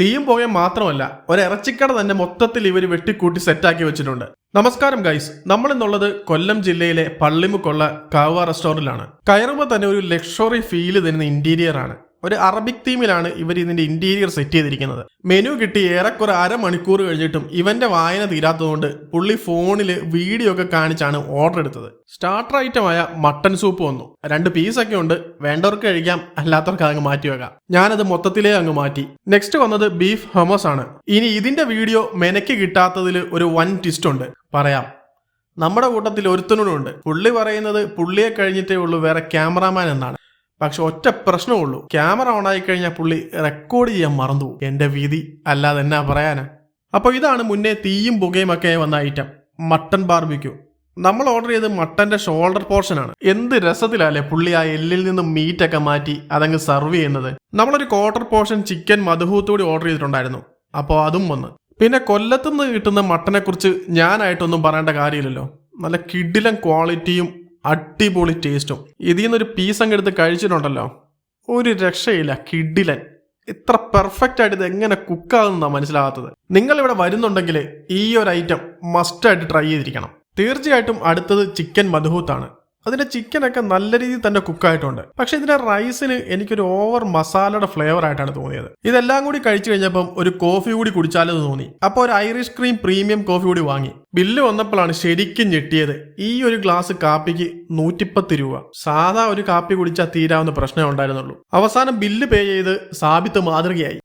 തീയും പോയ മാത്രമല്ല ഒരു ഇറച്ചിക്കട തന്നെ മൊത്തത്തിൽ ഇവർ വെട്ടിക്കൂട്ടി സെറ്റാക്കി വെച്ചിട്ടുണ്ട്. നമസ്കാരം ഗൈസ് നമ്മൾ ഇന്നുള്ളത് കൊല്ലം ജില്ലയിലെ പള്ളിമുക്കുള്ള കാവ റെസ്റ്റോറന്റിലാണ്. കയറുമ്പോൾ തന്നെ ഒരു ലക്ഷറി ഫീൽ തരുന്ന ഇന്റീരിയർ ആണ്. ഒരു അറബിക് തീമിലാണ് ഇവർ ഇതിന്റെ ഇന്റീരിയർ സെറ്റ് ചെയ്തിരിക്കുന്നത്. മെനു കിട്ടി ഏറെക്കുറെ അരമണിക്കൂർ കഴിഞ്ഞിട്ടും ഇവന്റെ വായന തീരാത്തതുകൊണ്ട് പുള്ളി ഫോണിൽ വീഡിയോ ഒക്കെ കാണിച്ചാണ് ഓർഡർ എടുത്തത്. സ്റ്റാർട്ടർ ഐറ്റമായ മട്ടൻ സൂപ്പ് വന്നു. രണ്ട് പീസൊക്കെ ഉണ്ട്. വേണ്ടവർക്ക് കഴിക്കാം അല്ലാത്തവർക്ക് അങ്ങ് മാറ്റി വെക്കാം. ഞാനത് മൊത്തത്തിലേ അങ്ങ് മാറ്റി. നെക്സ്റ്റ് വന്നത് ബീഫ് ഹൊമസ് ആണ്. ഇനി ഇതിന്റെ വീഡിയോ മെനക്ക് കിട്ടാത്തതിൽ ഒരു വൻ ട്വിസ്റ്റ് ഉണ്ട്. പറയാം. നമ്മുടെ കൂട്ടത്തിൽ ഒരുത്തനോടുണ്ട് പുള്ളി പറയുന്നത് പുള്ളിയെ കഴിഞ്ഞിട്ടേ ഉള്ളൂ വേറെ ക്യാമറാമാൻ എന്നാണ്. പക്ഷെ ഒറ്റ പ്രശ്നമേ ഉള്ളൂ. ക്യാമറ ഓൺ ആയി കഴിഞ്ഞാൽ പുള്ളി റെക്കോർഡ് ചെയ്യാൻ മറന്നു എന്റെ വിധി അല്ലാതെ എന്നാ പറയാനാ? അപ്പോൾ ഇതാണ് മുന്നേ തീയും പുകയും ഒക്കെ വന്ന ഐറ്റം മട്ടൺ ബാർബിക്യൂ നമ്മൾ ഓർഡർ ചെയ്ത് മട്ടന്റെ ഷോൾഡർ പോർഷൻ ആണ്. എന്ത് രസത്തിലല്ലേ പുള്ളി ആ എല്ലിൽ നിന്ന് മീറ്റ് ഒക്കെ മാറ്റി അതങ്ങ് സർവ് ചെയ്യുന്നത്. നമ്മളൊരു ക്വാർട്ടർ പോർഷൻ ചിക്കൻ മധുഹൂത്തോടി ഓർഡർ ചെയ്തിട്ടുണ്ടായിരുന്നു. അപ്പോൾ അതും വന്ന്. പിന്നെ കൊല്ലത്തുനിന്ന് കിട്ടുന്ന മട്ടനെ കുറിച്ച് ഞാനായിട്ടൊന്നും പറയേണ്ട കാര്യമില്ലല്ലോ. നല്ല കിഡിലും ക്വാളിറ്റിയും അടിപൊളി ടേസ്റ്റും. ഇതിൽ നിന്നൊരു പീസ് അങ്ങ് എടുത്ത് കഴിച്ചിട്ടുണ്ടല്ലോ. ഒരു രക്ഷയില്ല കിഡിലൻ. ഇത്ര പെർഫെക്റ്റ് ആയിട്ട് ഇത് എങ്ങനെ കുക്കാകുന്നതാണ് മനസ്സിലാകാത്തത്. നിങ്ങൾ ഇവിടെ വരുന്നുണ്ടെങ്കിൽ ഈ ഒരു ഐറ്റം മസ്റ്റായിട്ട് ട്രൈ ചെയ്തിരിക്കണം. തീർച്ചയായിട്ടും അടുത്തത് ചിക്കൻ മധുഹൂത്താണ്. അതിന്റെ ചിക്കനൊക്കെ നല്ല രീതിയിൽ തന്നെ കുക്കായിട്ടുണ്ട്. പക്ഷെ ഇതിന്റെ റൈസിന് എനിക്കൊരു ഓവർ മസാലയുടെ ഫ്ലേവർ ആയിട്ടാണ് തോന്നിയത്. ഇതെല്ലാം കൂടി കഴിച്ചു കഴിഞ്ഞപ്പം ഒരു കോഫി കൂടി കുടിച്ചാലെന്ന് തോന്നി. അപ്പോൾ ഒരു ഐറിഷ് ക്രീം പ്രീമിയം കോഫി കൂടി വാങ്ങി. ബില്ല് വന്നപ്പോഴാണ് ശരിക്കും ഞെട്ടിയത്. ഈ ഒരു ഗ്ലാസ് കാപ്പിക്ക് നൂറ്റിപ്പത്ത് രൂപ. സാധാ ഒരു കാപ്പി കുടിച്ചാൽ തീരാവുന്ന പ്രശ്നമേ ഉണ്ടായിരുന്നുള്ളൂ. അവസാനം ബില്ല് പേ ചെയ്ത് സാബിത്ത് മാതൃകയായി.